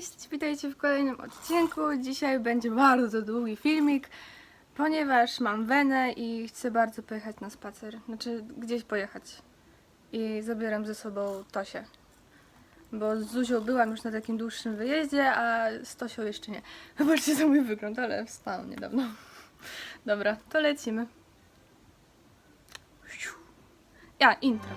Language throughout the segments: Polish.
Cześć, witajcie w kolejnym odcinku. Dzisiaj będzie bardzo długi filmik, ponieważ mam wenę i chcę bardzo pojechać na spacer. Znaczy, gdzieś pojechać. I zabieram ze sobą Tosię. Bo z Zuzią byłam już na takim dłuższym wyjeździe, a z Tosią jeszcze nie. Zobaczcie za mój wygląd, ale wstałam niedawno. Dobra, to lecimy. Ja, intro.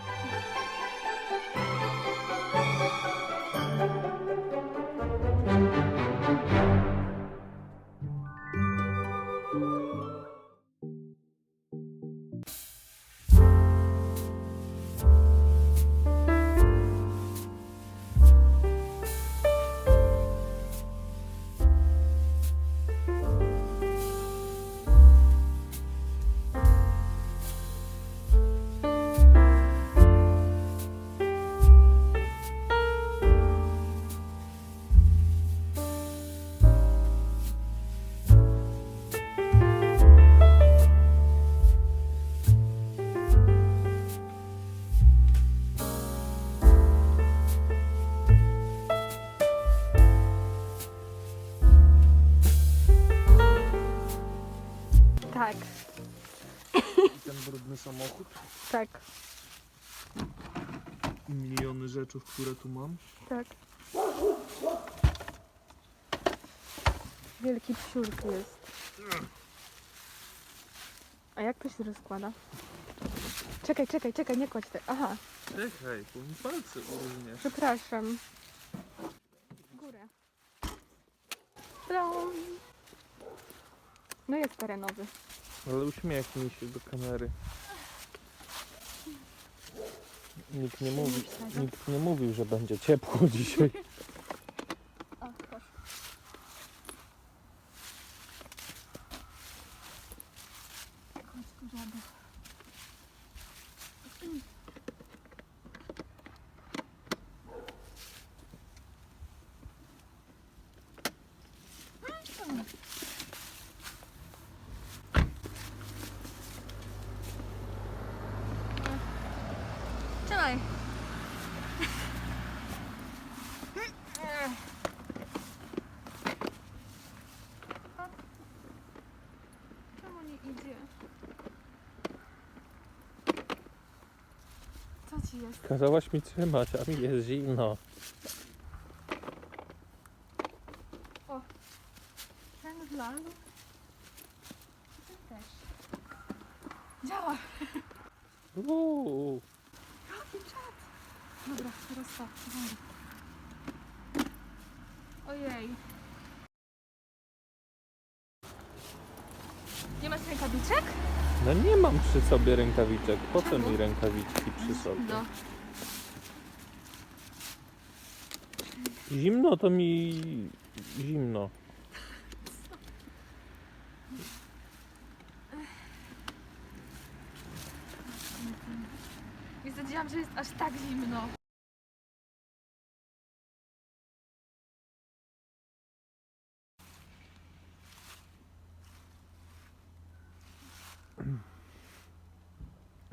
Samochód. tak, I miliony rzeczy, które tu mam. tak. Wielki psiurk jest. A jak to się rozkłada? Czekaj, czekaj, czekaj, nie kładź te. Aha, Czekaj, bo mi palce uróżniasz. przepraszam. W górę. No jest terenowy. Ale uśmiechnij się do kamery. Nikt nie mówi, nikt nie mówił, że będzie ciepło dzisiaj. O, proszę. Chodź tu, żaby. Trzymaj. Czemu nie idzie? Co ci jest? Kazałaś mi trzymać, a mi jest zimno. Ten wlazł. Ten też. Działa. Uuu. Dobra, teraz tak. Ojej. Nie masz rękawiczek? No nie mam przy sobie rękawiczek. Po co mi rękawiczki przy sobie? No. Zimno to mi... zimno. Nie zdradziłam, że jest aż tak zimno.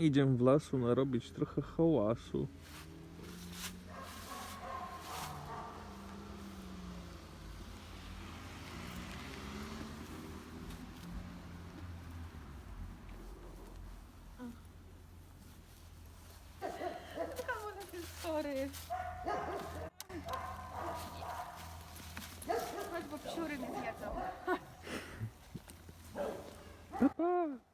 Idziemy w lasu narobić trochę hałasu. Chodź, bo psiury mnie zjedzą. Papa.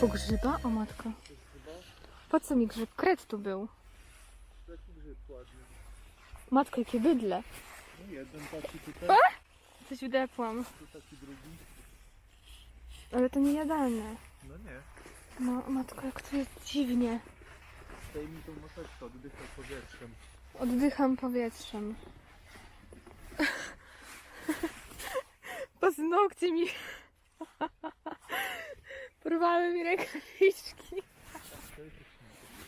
Po grzyba? O matko. Po co mi grzyb? Kret tu był. Taki grzyb ładny. Matko, jakie bydle. No jeden taki tutaj, Coś wdepłam. tu taki drugi. Ale to nie jadalne. No nie. No, matko, jak to jest dziwnie. Zdejmij tą maseczkę, oddychaj powietrzem. Oddycham powietrzem. Paznokcie mi... Porwały mi rękawiczki.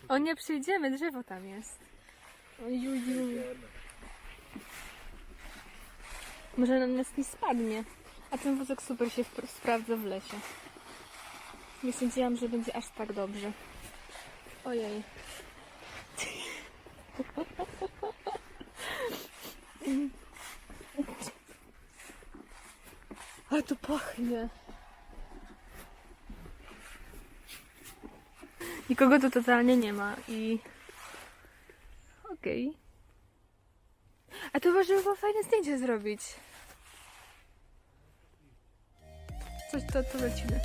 O nie przyjdziemy, drzewo tam jest. Ojuju. Może na nas nie spadnie. A ten wózek super się sprawdza w lesie. Nie sądziłam, że będzie aż tak dobrze. Ojej. Ale to pachnie. Nikogo tu totalnie nie ma i... Okej. A to może było fajne zdjęcie zrobić. Coś to, to lecimy.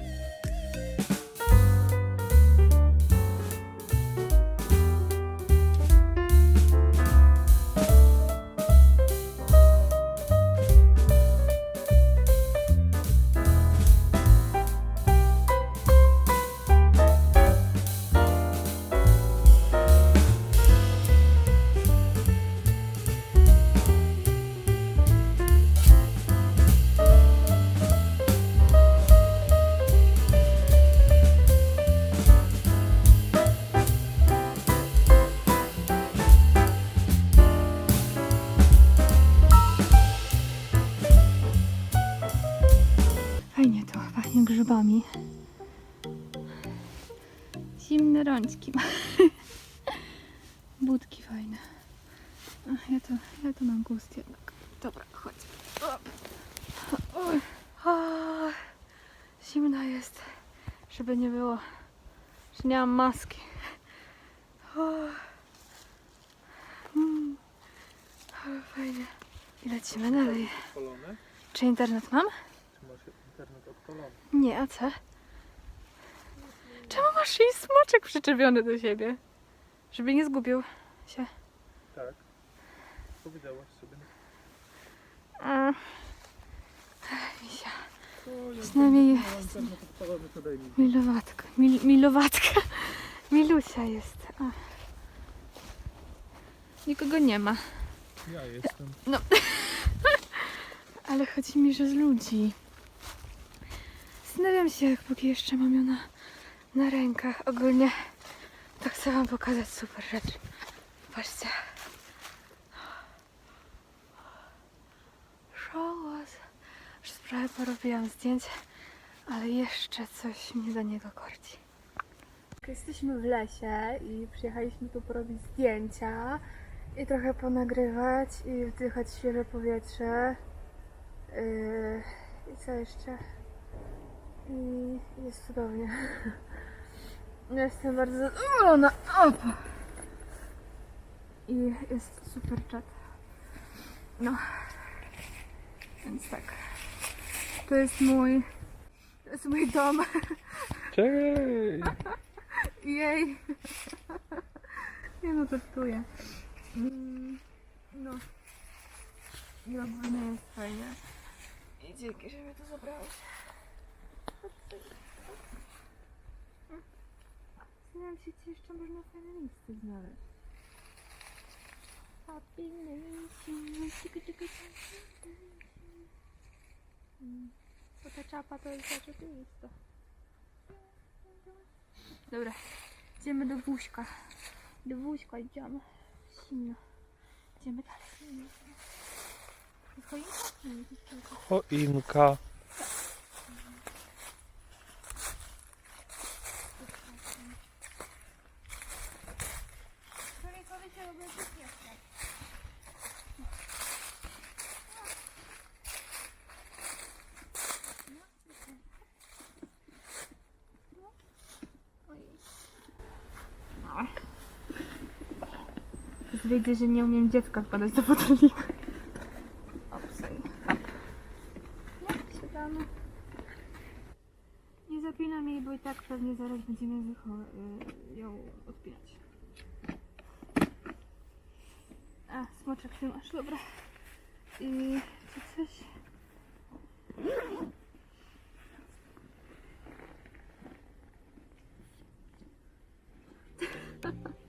Rączki. Budki fajne. Ach, ja to, ja to mam gust jednak. Dobra, chodź. O. Oj. A, Zimno jest, żeby nie było, że nie mam maski. O. Mm. Ale fajnie. I lecimy dalej. Czy internet mam? Czy masz internet odpalony? Nie, a co? Czemu masz jej smoczek przyczepiony do siebie? Żeby nie zgubił się. Tak. Powiedziałaś sobie. Misia. Daj mi. Milowatka. Mil, milowatka. Milusia jest. A. Nikogo nie ma. Ja jestem. Ale chodzi mi, że z ludzi. Zastanawiam się, jak póki jeszcze mam ją na, na rękach. Ogólnie to chcę wam pokazać super rzecz. Patrzcie. Us. Już prawie porobiłam zdjęcie, ale jeszcze coś mnie do niego korci. Jesteśmy w lesie i przyjechaliśmy tu porobić zdjęcia i trochę ponagrywać i wdychać świeże powietrze. Yy, I co jeszcze? I jest cudownie. Ja Jestem bardzo zadowolona. Opa. I jest super czat. No. Więc tak. To jest mój. To jest mój dom. Czekaj! Jej. Nie no, to czuję. Mm, No. I ogólnie jest fajnie. I dzięki, że mnie to zabrałeś. Zastanawiam się, czy jeszcze można fajne miejsce znaleźć. Happy Bo ta czapa to jest rzecz oczywista. Dobra, idziemy do wózka. Do wózka idziemy. Zimno. Idziemy dalej. Choinka? Choinka. Człowiekowi się obrazić nie chce. Wyjdzie, że nie umiem dziecka wkładać do fotelika. Nie zapinam jej, bo i tak pewnie zaraz będziemy y, ją odpinać. A, smoczek ty masz, dobra. I czy coś? O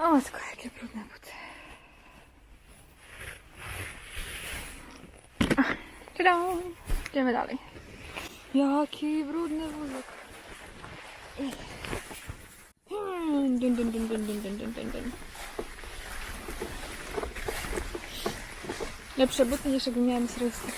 Matko, jakie brudne buty. Tada! Idziemy dalej. Jaki brudny wózek. Hmm, dun, dun, dun, dun, dun, dun, dun, dun. Lepsze buty niż jakby miałem z rejestru.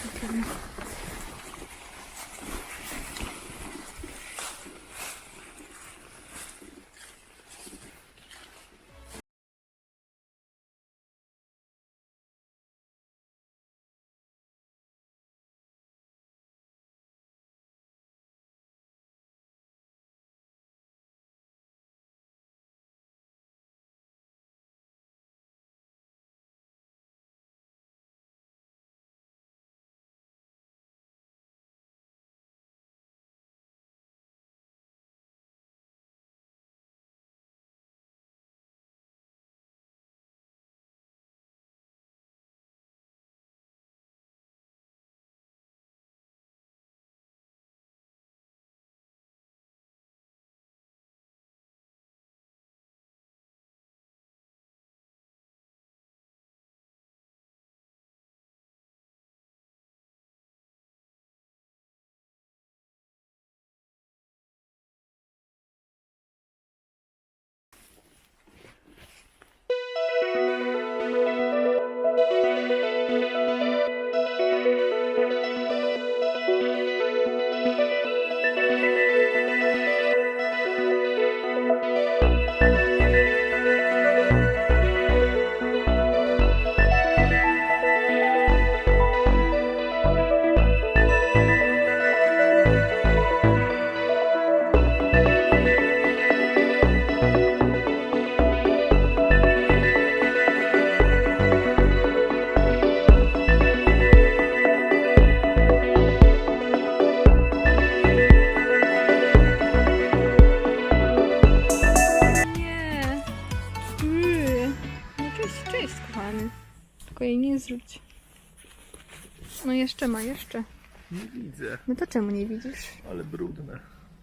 Jeszcze ma, jeszcze. Nie widzę, No to czemu nie widzisz? ale brudne.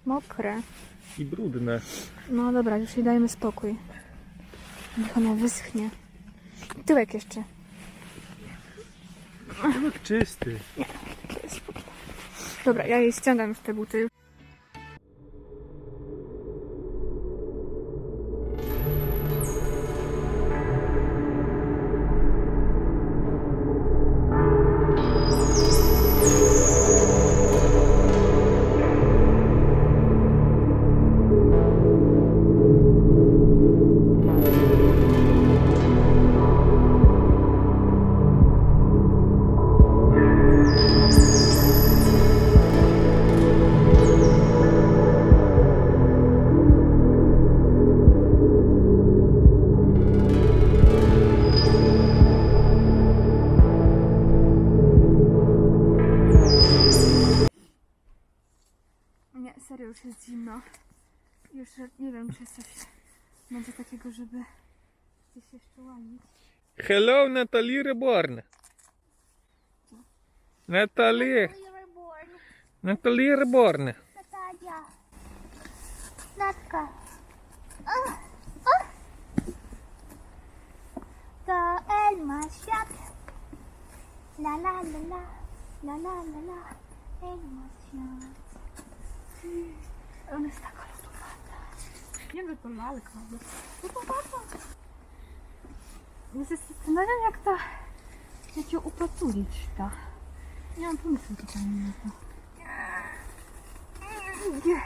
Mokre. I brudne. No dobra, już jej dajmy spokój. Niech ona wyschnie. Tyłek jeszcze. Tyłek czysty. Dobra, ja jej ściągam już te buty. Serio, już jest zimno. Już nie wiem, czy coś będzie takiego, żeby gdzieś jeszcze łanić. Hello, Natalie Reborn. Natalie. Reborn. Natalie Reborn. Natalia. Natka. To Elma świat. La la la la. La la la la. Elma świat. Ona jest taka lodowata. Nie wiem, to lalka. ale Lodowata. Ja się zastanawiam, jak to... Jak ją upatulić, to. Nie mam pomysłu totalnie na to. Nie.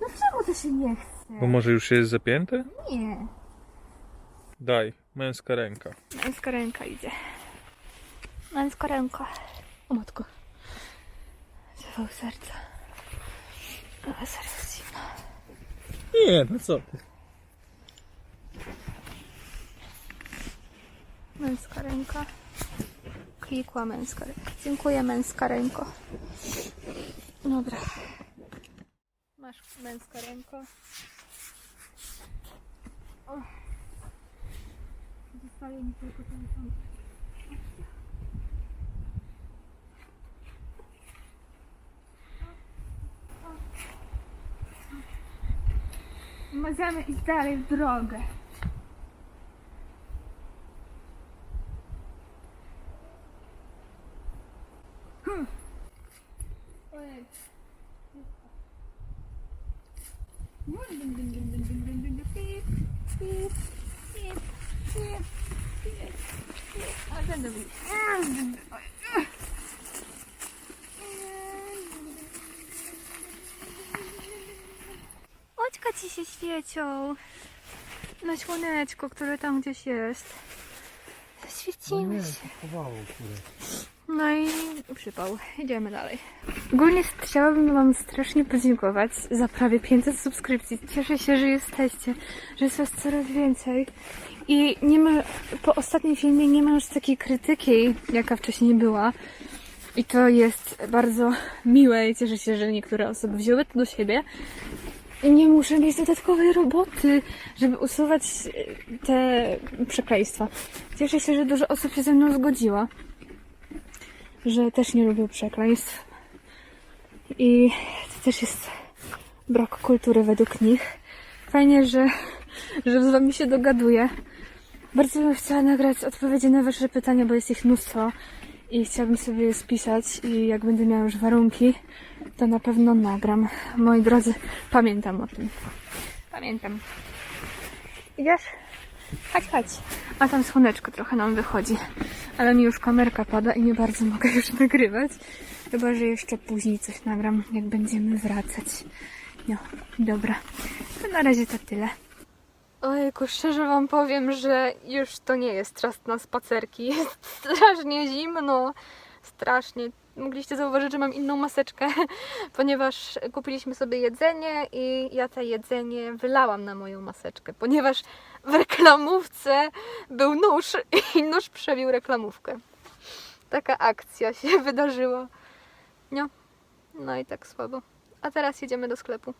No czemu to się nie chce? Bo może już jest zapięte? Nie. Daj, męska ręka. Męska ręka idzie. Męska ręka. O matko. Zawał serca. Ale jest zimno. Nie, no co ty. Męska ręka. Klikła męska ręka. Dziękuję męska ręko. Dobra. Masz męska ręko. O. Zostaje mi tylko ten możemy iść dalej w drogę. Hm. A ten dobry. Oj. Oczka ci się świecią. Na słoneczko, które tam gdzieś jest. No Świeciły nie, się. No i przypał. Idziemy dalej. Ogólnie chciałabym Wam strasznie podziękować za prawie 500 subskrypcji. Cieszę się, że jesteście, że jest Was coraz więcej. I nie ma, po ostatnim filmie nie ma już takiej krytyki, jaka wcześniej była. I to jest bardzo miłe i cieszę się, że niektóre osoby wzięły to do siebie. Nie muszę mieć dodatkowej roboty, żeby usuwać e, te przekleństwa. Cieszę się, że dużo osób się ze mną zgodziło że też nie lubią przekleństw. I to też jest brak kultury według nich. Fajnie, że, że z wami się dogaduję. Bardzo bym chciała nagrać odpowiedzi na wasze pytania, bo jest ich mnóstwo i chciałabym sobie je spisać i jak będę miała już warunki, to na pewno nagram. Moi drodzy, pamiętam o tym. Pamiętam. Idziesz? Chodź, chodź. A tam słoneczko trochę nam wychodzi. Ale mi już kamerka pada i nie bardzo mogę już nagrywać. Chyba, że jeszcze później coś nagram, jak będziemy wracać. No, dobra. To na razie to tyle. Ojku, szczerze wam powiem, że już to nie jest czas na spacerki. Jest strasznie zimno. Strasznie. Mogliście zauważyć, że mam inną maseczkę, ponieważ kupiliśmy sobie jedzenie i ja to jedzenie wylałam na moją maseczkę, ponieważ w reklamówce był nóż i nóż przebił reklamówkę. Taka akcja się wydarzyła. No, no i tak słabo. A teraz jedziemy do sklepu.